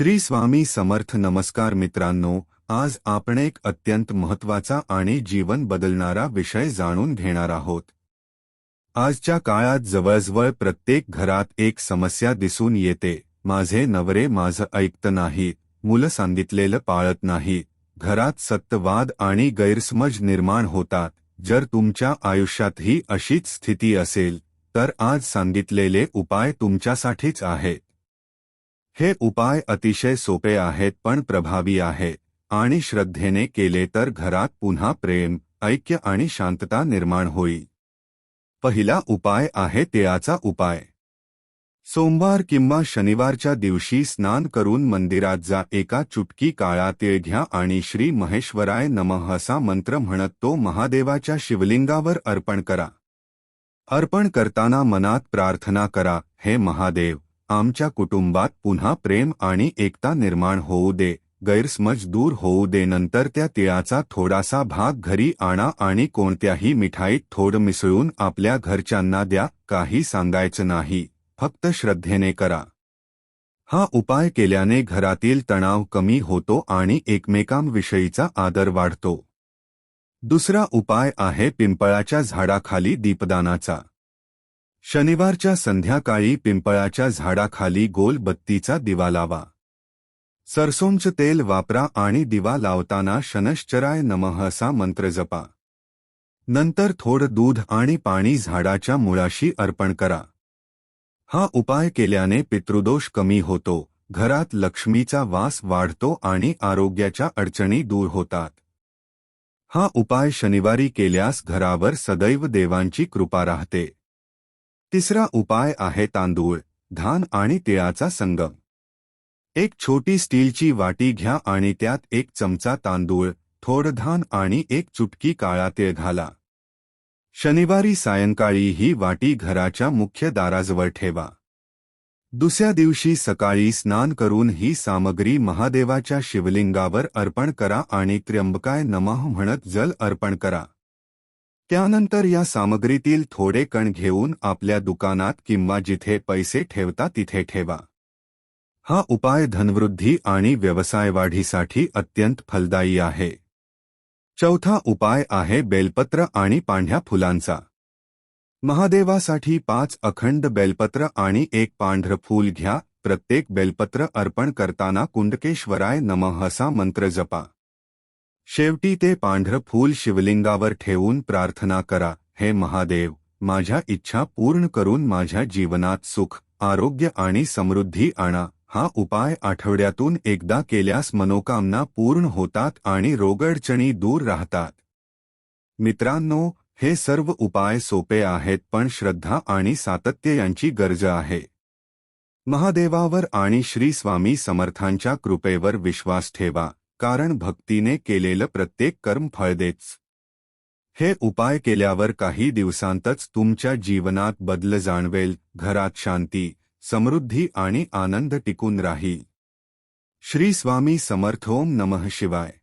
श्री स्वामी समर्थ नमस्कार मित्रांनो आज आपण एक अत्यंत महत्त्वाचा आणि जीवन बदलणारा विषय जाणून घेणार आहोत. आजच्या काळात जवळजवळ प्रत्येक घरात एक समस्या दिसून येते. माझे नवरे माझं ऐकत नाही मुलं सांगितलेलं पाळत नाही घरात सत्यवाद आणि गैरसमज निर्माण होतात. जर तुमच्या आयुष्यात ही अशीच स्थिती असेल तर आज सांगितलेले उपाय तुमच्यासाठीच आहेत. हे उपाय अतिशय सोपे आहेत, पण प्रभावी आहेत आणि श्रद्धेने केले तर घरात पुन्हा प्रेम, ऐक्य आणि शांतता निर्माण होईल पहिला उपाय आहे तिळाचा उपाय. सोमवार किंवा शनिवारच्या दिवशी स्नान करून मंदिरात जा, एका चुटकी काळा तिळ घ्या आणि श्री महेश्वराय नमः असा मंत्र म्हणत तो महादेवाच्या शिवलिंगावर अर्पण करा. अर्पण करताना मनात प्रार्थना करा, हे महादेव आमच्या कुटुंबात पुन्हा प्रेम आणि एकता निर्माण होऊ दे गैरसमज दूर होऊ दे नंतर त्या तिळाचा थोडासा भाग घरी आणा आणि कोणत्याही मिठाईत थोड मिसळून आपल्या घरच्यांना द्या काही सांगायचं नाही फक्त श्रद्धेने करा. हा उपाय केल्याने घरातील तणाव कमी होतो आणि एकमेकांविषयीचा आदर वाढतो. दुसरा उपाय आहे पिंपळाच्या झाडाखाली दीपदानाचा. शनिवारच्या संध्याकाळी पिंपळाच्या झाडाखाली गोल बत्तीचा दिवा लावा. सरसोंचं तेल वापरा आणि दिवा लावताना शनश्चराय नमः असा मंत्र जपा. नंतर थोडं दूध आणि पाणी झाडाच्या मुळाशी अर्पण करा. हा उपाय केल्याने पितृदोष कमी होतो घरात लक्ष्मीचा वास वाढतो आणि आरोग्याच्या अडचणी दूर होतात. हा उपाय शनिवारी केल्यास घरावर सदैव देवांची कृपा राहते. तिसरा उपाय आहे तांदूळ धान आणि तिळाचा संगम एक छोटी स्टीलची वाटी घ्या आणि त्यात एक चमचा तांदूळ थोडं धान आणि एक चुटकी काळा तिळ घाला. शनिवारी सायंकाळी ही वाटी घराच्या मुख्य दाराजवळ ठेवा. दुसऱ्या दिवशी सकाळी स्नान करून ही सामग्री महादेवाच्या शिवलिंगावर अर्पण करा आणि त्र्यंबकाय नमः म्हणत जल अर्पण करा. त्यानंतर या सामग्रीतील थोडे कण घेऊन आपल्या दुकानात किंवा जिथे पैसे ठेवता तिथे ठेवा. हा उपाय धनवृद्धी आणि व्यवसाय वाढीसाठी अत्यंत फलदायी आहे. चौथा उपाय आहे बेलपत्र आणि पांढ्या फुलांचा. महादेवासाठी पाच अखंड बेलपत्र आणि एक पांढरं फूल घ्या. प्रत्येक बेलपत्र अर्पण करताना कुंडकेश्वराय नमः असा मंत्र जपा. शेवटी ते पांढरं फूल शिवलिंगावर ठेवून प्रार्थना करा हे महादेव माझ्या इच्छा पूर्ण करून माझ्या जीवनात सुख आरोग्य आणि समृद्धी आणा. हा उपाय आठवड्यातून एकदा केल्यास मनोकामना पूर्ण होतात आणि रोगडचणी दूर राहतात. मित्रांनो हे सर्व उपाय सोपे आहेत पण श्रद्धा आणि सातत्य यांची गरज आहे. महादेवावर आणि श्री स्वामी समर्थांच्या कृपेवर विश्वास ठेवा. कारण भक्तीने केलेलं प्रत्येक कर्म फळ देच हे उपाय केल्यावर काही दिवसांतच तुमच्या जीवनात बदल जाणवेल घरात शांती समृद्धी आणि आनंद टिकून राहील. श्री स्वामी समर्थोम नमः शिवाय.